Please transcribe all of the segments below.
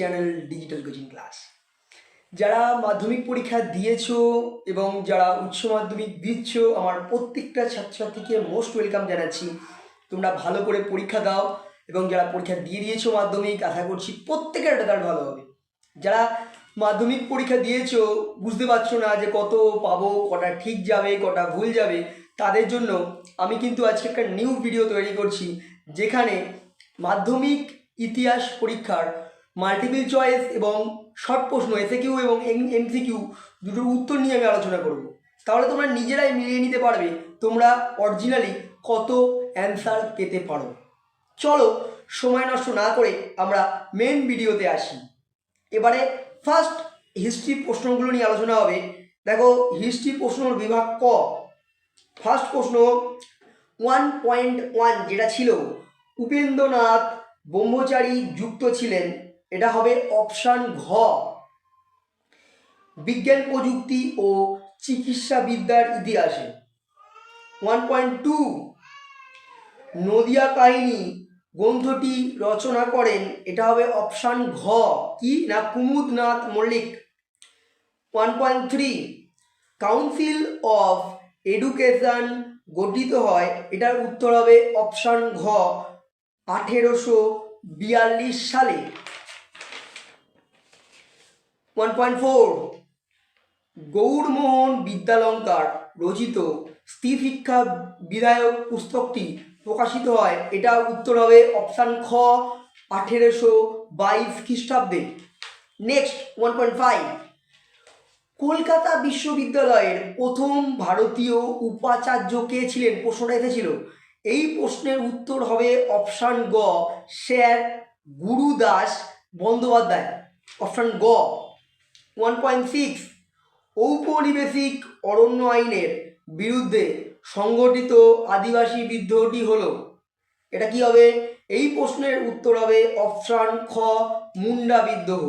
Channel digital coaching class যারা মাধ্যমিক পরীক্ষা দিয়েছ এবং যারা উচ্চ মাধ্যমিক দিচ্ছ, আমার প্রত্যেকটা ছাত্রছাত্রীকে মোস্ট ওয়েলকাম জানাচ্ছি। তোমরা ভালো করে পরীক্ষা দাও এবং যারা পরীক্ষা দিয়ে দিয়েছ মাধ্যমিক, আশা করছি প্রত্যেকের রেজাল্ট ভালো হবে। যারা মাধ্যমিক পরীক্ষা দিয়েছ, বুঝতে পারছ না যে কত পাবো, কটা ঠিক যাবে, কটা ভুল যাবে, তাদের জন্য আমি কিন্তু আজকে একটা নিউ ভিডিও তৈরি করছি, যেখানে মাধ্যমিক ইতিহাস পরীক্ষার মাল্টিপল চয়েস এবং শর্ট প্রশ্ন এসে কিউ এবং এমসিকিউ দুটোর উত্তর নিয়ে আমি আলোচনা করব। তাহলে তোমরা নিজেরাই মিলিয়ে নিতে পারবে, তোমরা অরিজিনালি কত অ্যান্সার পেতে পারো। চলো, সময় নষ্ট না করে আমরা মেন ভিডিওতে আসি। এবারে ফার্স্ট হিস্ট্রি প্রশ্নগুলো নিয়ে আলোচনা হবে। দেখো হিস্ট্রি প্রশ্নর বিভাগ ক। ফার্স্ট প্রশ্ন ওয়ান পয়েন্ট ওয়ান যেটা ছিল, উপেন্দ্রনাথ ব্রহ্মচারী যুক্ত ছিলেন। এটা হবে অপশান ঘ। বিজ্ঞান প্রযুক্তি ও চিকিৎসা বিদ্যার ইতিহাসে। ওয়ান পয়েন্ট টু নদিয়া কাহিনী গ্রন্থটি রচনা করেন, এটা হবে অপশান ঘ। কি না Kumudnath Mallick? One point three council of education গঠিত হয়, এটার উত্তর হবে অপশান ঘ, আঠেরোশো বিয়াল্লিশ সালে। ওয়ান পয়েন্ট ফোর বিদ্যালঙ্কার রচিত স্ত্রী শিক্ষা বিধায়ক পুস্তকটি প্রকাশিত হয়, এটা উত্তর হবে অপশান খ, আঠেরোশো বাইশ খ্রিস্টাব্দে। Next one point five Kolkata বিশ্ববিদ্যালয়ের প্রথম ভারতীয় উপাচার্য কে ছিলেন? প্রশ্নটা এসেছিল। এই প্রশ্নের উত্তর হবে অপশান গ, স্যার গুরুদাস বন্দ্যোপাধ্যায়। অপশান গ ওয়ান পয়েন্ট সিক্স ঔপনিবেশিক অরণ্য আইনের বিরুদ্ধে সংগঠিত আদিবাসী বিদ্রোহটি হলো, এটা কি হবে? এই প্রশ্নের উত্তর হবে অপশান খ, মুন্ডা বিদ্রোহ।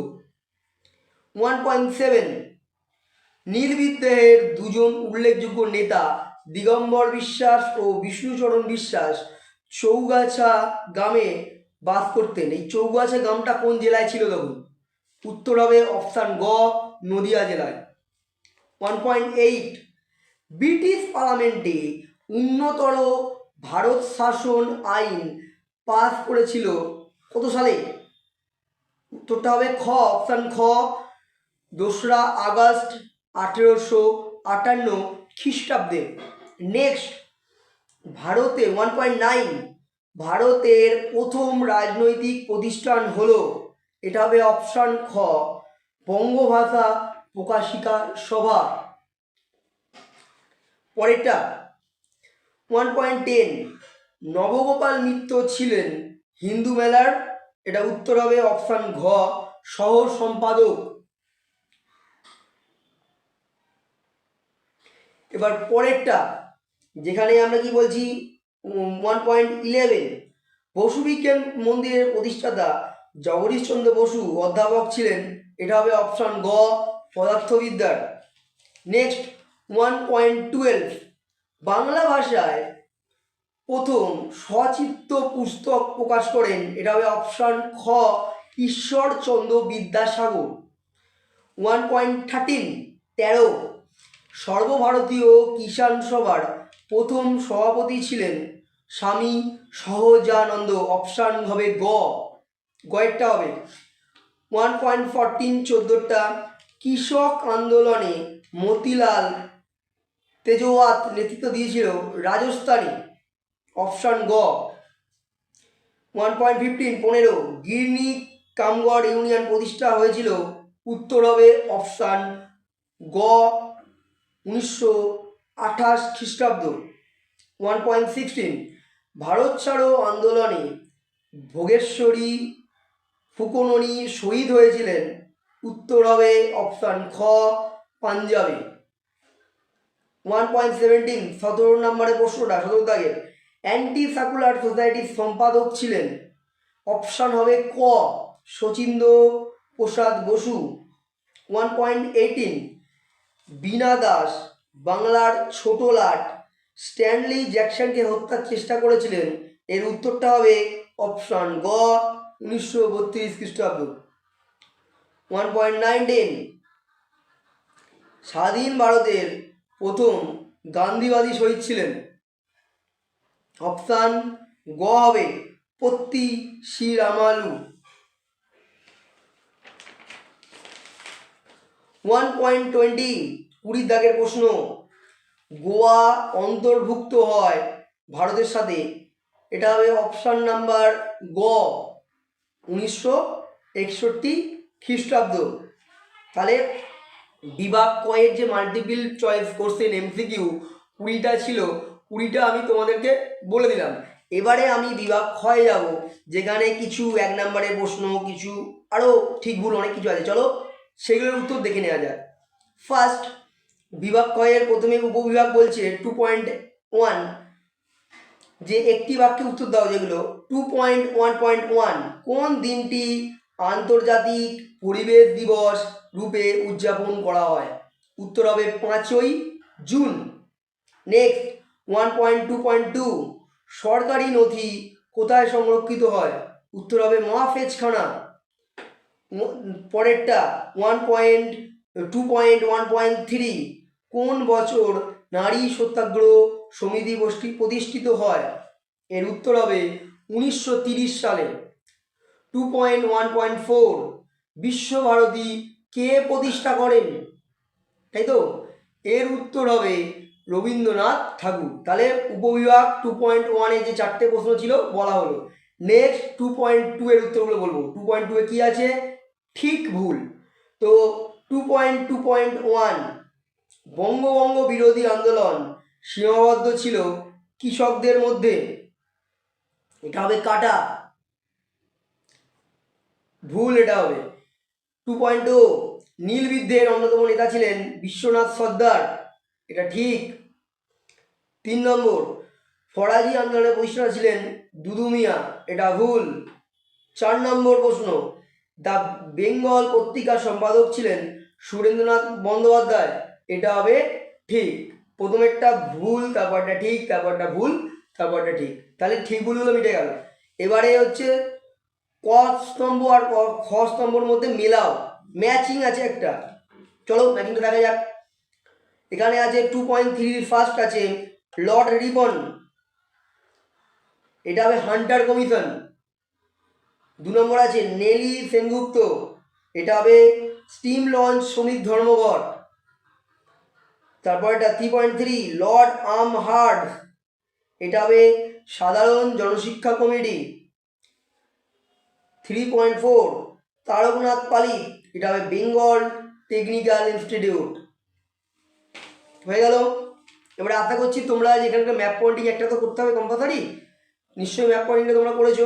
ওয়ান পয়েন্ট সেভেন নির্বিদ্রোহের দুজন উল্লেখযোগ্য নেতা দিগম্বর বিশ্বাস ও বিষ্ণুচরণ বিশ্বাস চৌগাছা গ্রামে বাস করতেন। এই চৌগাছা গ্রামটা কোন জেলায় ছিল তখন? উত্তর হবে অপশান গ, নদিয়া জেলায়। ওয়ান পয়েন্ট এইট ব্রিটিশ পার্লামেন্টে উন্নতর ভারত শাসন আইন পাস করেছিল। কত সালে? উত্তরটা হবে খ, অপশান খ, দোসরা আগস্ট আঠেরোশো আটান্ন খ্রিস্টাব্দে। নেক্সট ভারতে ওয়ান পয়েন্ট নাইন ভারতের প্রথম রাজনৈতিক প্রতিষ্ঠান হলো এটা হবে অপশান খ, বঙ্গভাষা প্রকাশিকা সভা। পরেরটা one point ten Nabagopal Mitra ছিলেন হিন্দু মেলার, এটা উত্তর হবে অপশান ঘ সহ সম্পাদক। এবার পরেরটা, যেখানে আমরা কি বলছি ওয়ান পয়েন্ট ইলেভেন বসু বিজ্ঞান মন্দিরের প্রতিষ্ঠাতা জগদীশচন্দ্র বসু অধ্যাপক ছিলেন, এটা হবে অপশান গ, পদার্থবিদ্যার। Next one point twelve Bangla ভাষায় প্রথম সচিত্র পুস্তক প্রকাশ করেন, এটা হবে অপশান খ, Ishwarchandra Vidyasagar. One point thirteen তেরো, সর্বভারতীয় কিষাণ সভার প্রথম সভাপতি ছিলেন স্বামী সহজানন্দ অপশান হবে গ। গয়েরটা হবে। ওয়ান পয়েন্ট ফরটিন চোদ্দোটা কৃষক আন্দোলনে মতিলাল তেজওয়াত নেতৃত্ব দিয়েছিল রাজস্থানে। অপশান গ। ওয়ান পয়েন্ট ফিফটিন পনেরো, গিরনি কামগড় ইউনিয়ন প্রতিষ্ঠা হয়েছিল। উত্তর হবে অপশান গ, উনিশশো আঠাশ খ্রিস্টাব্দ। ওয়ান পয়েন্ট সিক্সটিন ভারত ছাড়ো আন্দোলনে ভোগেশ্বরী ফুকননি শহীদ হয়েছিলেন। উত্তর হবে অপশান খ, পাঞ্জাবে। ওয়ান পয়েন্ট সেভেন্টিন সতেরো নম্বরের প্রশ্নটা, সতেরো দাগের অ্যান্টি সার্কুলার সোসাইটির সম্পাদক ছিলেন। অপশান হবে ক, Sachindra Prasad Basu. One point eighteen Bina Das, বাংলার ছোট লাট। স্ট্যানলি জ্যাকসনকে হত্যার চেষ্টা করেছিলেন। এর উত্তরটা হবে অপশান গ উনিশশো বত্রিশ খ্রিস্টাব্দ। ওয়ান পয়েন্ট নাইন টেন স্বাধীন ভারতের প্রথম গান্ধীবাদী শহীদ ছিলেন। অপশান গ হবে Potti Sriramulu one point twenty কুড়ির দাগের প্রশ্ন, গোয়া অন্তর্ভুক্ত হয় ভারতের সাথে। এটা হবে অপশান নাম্বার গ। উনিশশো একষট্টি খ্রিস্টাব্দ। তাহলে বিভাগ কয়ের যে মাল্টিপিল চয়েস কোশ্চেন এমসিকিউ কুড়িটা ছিল, কুড়িটা আমি তোমাদেরকে বলে দিলাম। এবারে আমি বিভাগ ক্ষয়ে যাব, যেখানে কিছু এক নম্বরের প্রশ্ন, কিছু আরও ঠিক ভুল, অনেক কিছু আছে। চলো সেগুলোর উত্তর দেখে নেওয়া যাক। ফার্স্ট বিভাগ ক্ষয়ের প্রথমে উপবিভাগ বলছে টু পয়েন্ট ওয়ান যে একটি বাক্যে উত্তর দাও যেগুলো। Two point one point one কোন দিনটি আন্তর্জাতিক পরিবেশ দিবস রূপে উদযাপন করা হয়? উত্তর হবে পাঁচই June. Next one point two point two সরকারি নথি কোথায় সংরক্ষিত হয়? উত্তর হবে মহাফেজখানা। পরেরটা one point two point one point three কোন বছর নারী সত্যাগ্রহ সমিতি গোষ্ঠী প্রতিষ্ঠিত হয়? এর উত্তর হবে উনিশশো সালে two point one point four Visvabharati কে প্রতিষ্ঠা করেন? তাই তো? এর উত্তর হবে রবীন্দ্রনাথ ঠাকুর। তাহলে উপবিভাগ টু পয়েন্ট ওয়ানে যে চারটে প্রশ্ন ছিল, বলা হলো। নেক্সট টু পয়েন্ট টু এর উত্তরগুলো বলব। টু পয়েন্ট টু এ কী আছে? ঠিক ভুল। তো two point two point one বঙ্গবঙ্গ বিরোধী আন্দোলন সীমাবদ্ধ ছিল কৃষকদের মধ্যে। এটা হবে কাটা। ভুল এটা হবে। টু পয়েন্ট ও নীলবিদ্যের অন্যতম নেতা ছিলেন বিশ্বনাথ সর্দার। এটা ঠিক। তিন নম্বর, ফরাজি আন্দোলনের প্রতিষ্ঠাতা ছিলেন দুদু মিয়া। এটা ভুল। চার নম্বর প্রশ্ন, দ্য বেঙ্গল পত্রিকার সম্পাদক ছিলেন সুরেন্দ্রনাথ বন্দ্যোপাধ্যায়। এটা হবে ঠিক। প্রথমেরটা ভুল, তারপরটা ঠিক, তারপরটা ভুল, তারপরটা ঠিক। তাহলে ঠিক ভুলগুলো মিটে গেল। এবারে হচ্ছে ক স্তম্ভ আর খ স্তম্ভর মধ্যে মেলাও। ম্যাচিং আছে একটা। চলো ম্যাচিংটা দেখা যাক। এখানে আছে টু পয়েন্ট থ্রি ফার্স্ট আছে লর্ড রিবন। এটা হবে হান্টার কমিশন। দু নম্বর আছে নেলি সেনগুপ্ত। এটা হবে স্টিম লঞ্চ শ্রমিক ধর্মঘট। তারপর এটা three point three lord Amherst এটা হবে সাধারণ জনশিক্ষা committee. Three point four Taraknath Palit, এটা হবে বেঙ্গল টেকনিক্যাল ইনস্টিটিউট। হয়ে গেল। এবারে আশা করছি তোমরা যেখানকার ম্যাপ পয়েন্টিং একটা তো করতে হবে কম্পালসারি নিশ্চয়ই ম্যাপ পয়েন্টিংটা তোমরা করেছ।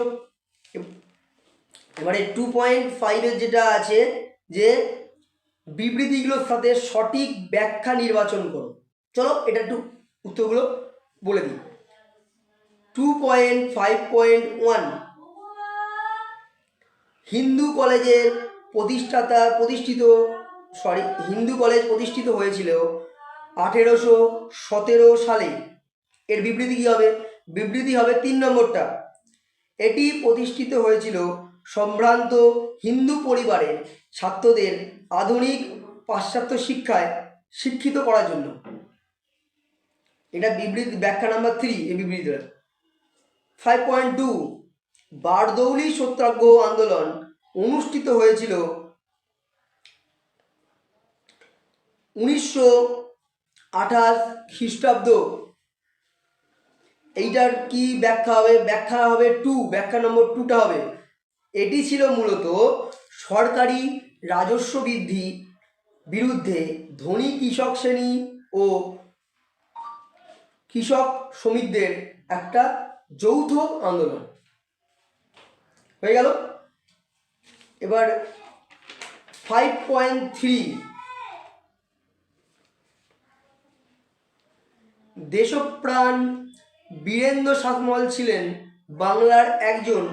এবারে টু পয়েন্ট ফাইভের যেটা আছে, যে বিবৃতিগুলোর সাথে সঠিক ব্যাখ্যা নির্বাচন করো। চলো, এটা একটু উত্তরগুলো বলে দিই। Two point five point one Hindu কলেজের প্রতিষ্ঠাতা, প্রতিষ্ঠিত সরি হিন্দু কলেজ প্রতিষ্ঠিত হয়েছিল আঠেরোশো সতেরো সালে। এর বিবৃতি কী হবে? বিবৃতি হবে তিন নম্বরটা। এটি প্রতিষ্ঠিত হয়েছিল সম্ভ্রান্ত হিন্দু পরিবারের ছাত্রদের আধুনিক পাশ্চাত্য শিক্ষায় শিক্ষিত করার জন্য। এটা বিবৃতি, ব্যাখ্যা নাম্বার থ্রি এই বিবৃতিটা। Five point two Bardoli satyagraha আন্দোলন অনুষ্ঠিত হয়েছিল উনিশশো আঠাশ খ্রিস্টাব্দ। এইটার কি ব্যাখ্যা হবে? ব্যাখ্যা হবে টু ব্যাখ্যা নম্বর টুটা হবে। এটি ছিল মূলত সরকারি রাজস্ব বৃদ্ধি বিরুদ্ধে ধনী কৃষক শ্রেণি ও কৃষক শ্রমিকদের একটা যৌথ আন্দোলন। হয়ে গেল। এবার five point three Deshapran Birendra Sasmal ছিলেন বাংলার একজন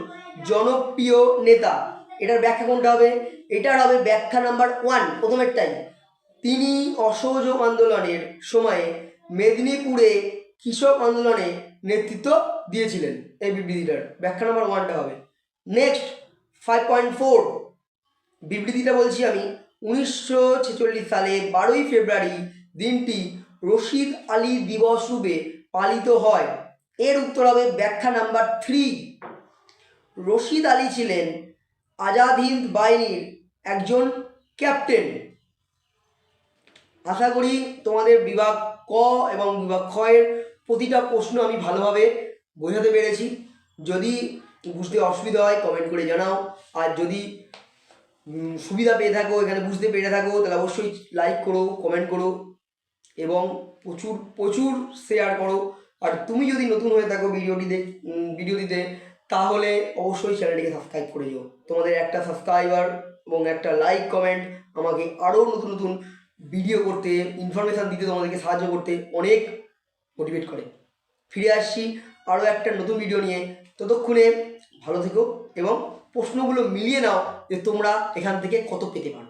জনপ্রিয় নেতা। এটার ব্যাখ্যা কোনটা হবে? এটার হবে ব্যাখ্যা নাম্বার ওয়ান প্রথমেরটাই তিনি অসহযোগ আন্দোলনের সময়ে মেদিনীপুরে কৃষক আন্দোলনে নেতৃত্ব দিয়েছিলেন এই বিবৃতিটার ব্যাখ্যা নাম্বার ওয়ানটা হবে। নেক্সট ফাইভ পয়েন্ট ফোর বিবৃতিটা বলছি আমি। উনিশশো ছেচল্লিশ সালে বারোই ফেব্রুয়ারি দিনটি রশিদ আলী দিবস রূপে পালিত হয়। এর উত্তর হবে ব্যাখ্যা নাম্বার থ্রি রশিদ আলী ছিলেন আজাদ হিন্দ বাহিনীর একজন ক্যাপ্টেন আশা করি তোমাদের বিভাগ ক এবং বিভাগ খ এর প্রতিটা প্রশ্ন আমি ভালোভাবে বোঝাতে পেরেছি। যদি বুঝতে অসুবিধা হয় কমেন্ট করে জানাও। আর যদি সুবিধা পেয়ে থাকো, এখানে বুঝতে পেরে থাকো, তাহলে অবশ্যই লাইক করো কমেন্ট করো এবং প্রচুর প্রচুর শেয়ার করো। আর তুমি যদি নতুন হয়ে থাকো ভিডিওটিতে ভিডিওটিতে, তাহলে অবশ্যই চ্যানেলটিকে সাবস্ক্রাইব করে দিও। তোমাদের একটা সাবস্ক্রাইবার এবং একটা লাইক কমেন্ট আমাকে আরও নতুন নতুন ভিডিও করতে ইনফরমেশান দিতে তোমাদেরকে সাহায্য করতে অনেক মোটিভেট করে। ফিরে আসছি আরও একটা নতুন ভিডিও নিয়ে। ততক্ষণে ভালো থেকো এবং প্রশ্নগুলো মিলিয়ে নাও যে তোমরা এখান থেকে কত পেতে পারো।